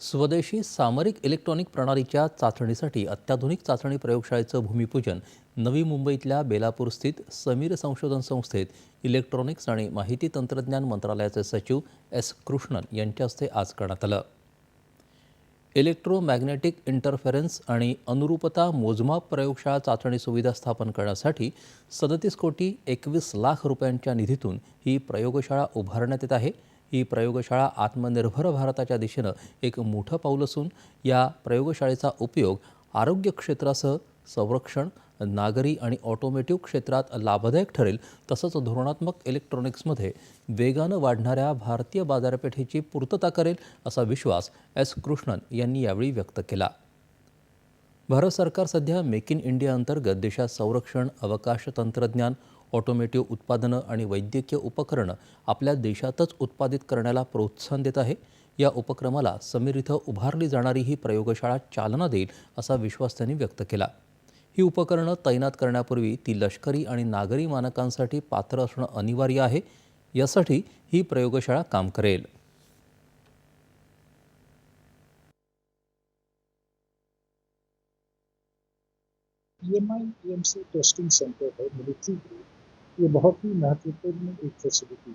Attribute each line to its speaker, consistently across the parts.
Speaker 1: स्वदेशी सामरिक इलेक्ट्रॉनिक प्रणालीच्या चाचणीसाठी अत्याधुनिक चाचणी प्रयोगशाळेचं भूमिपूजन नवी मुंबईतल्या बेलापूर स्थित समीर संशोधन संस्थेत इलेक्ट्रॉनिक्स आणि माहिती तंत्रज्ञान मंत्रालयाचे सचिव एस कृष्णन यांच्या हस्ते आज करण्यात आलं. इलेक्ट्रोमॅग्नेटिक इंटरफेरन्स आणि अनुरूपता मोजमाप प्रयोगशाळा चाचणी सुविधा स्थापन करण्यासाठी सदतीस कोटी एकवीस लाख रुपयांच्या निधीतून ही प्रयोगशाळा उभारण्यात येत आहे. ही प्रयोगशाळा आत्मनिर्भर भारताच्या दिशेनं एक मोठं पाऊल असून या प्रयोगशाळेचा उपयोग आरोग्य क्षेत्रासह संरक्षण नागरी आणि ऑटोमेटिव्ह क्षेत्रात लाभदायक ठरेल तसंच धोरणात्मक इलेक्ट्रॉनिक्समध्ये वेगानं वाढणाऱ्या भारतीय बाजारपेठेची पूर्तता करेल असा विश्वास एस. कृष्णन यांनी यावेळी व्यक्त केला. भारत सरकार सध्या मेक इन इंडिया अंतर्गत देशात संरक्षण अवकाश तंत्रज्ञान ऑटोमेटिव्ह उत्पादनं आणि वैद्यकीय उपकरणं आपल्या देशातच उत्पादित करण्याला प्रोत्साहन देत आहे. या उपक्रमाला समीर इथं उभारली जाणारी ही प्रयोगशाळा चालना देईल असा विश्वास त्यांनी व्यक्त केला. ही उपकरणं तैनात करण्यापूर्वी ती लष्करी आणि नागरी मानकांसाठी पात्र असणं अनिवार्य आहे. यासाठी ही प्रयोगशाळा काम करेल.
Speaker 2: ई सी टेस्टिंग सेंटर है मिलिट्री ग्रेड ये बहुत ही महत्वपूर्ण एक फैसिलिटी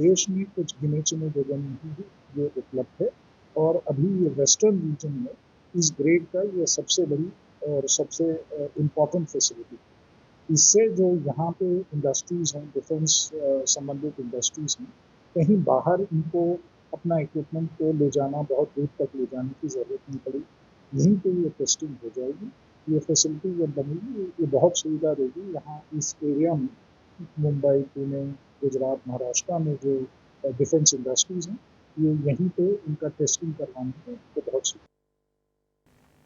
Speaker 2: देश में कुछ गिने चुने जगह में ही, ये उपलब्ध है और अभी ये वेस्टर्न रीजन में इस ग्रेड का ये सबसे बड़ी और सबसे इम्पोर्टेंट फैसिलिटी इससे जो यहाँ पे इंडस्ट्रीज़ हैं डिफेंस संबंधित इंडस्ट्रीज़ हैं, कहीं बाहर इनको अपना इक्विपमेंट को ले जाना, बहुत दूर तक ले जाने की ज़रूरत नहीं पड़ी। यहीं पे ये टेस्टिंग हो जाएगी, ये फैसिलिटी जब बनेगी, ये बहुत सुविधा देगी। यहाँ इस एरिया में मुंबई पुणे गुजरात महाराष्ट्र में जो डिफेंस इंडस्ट्रीज हैं ये यहीं पे इनका टेस्टिंग करवाने के बहुत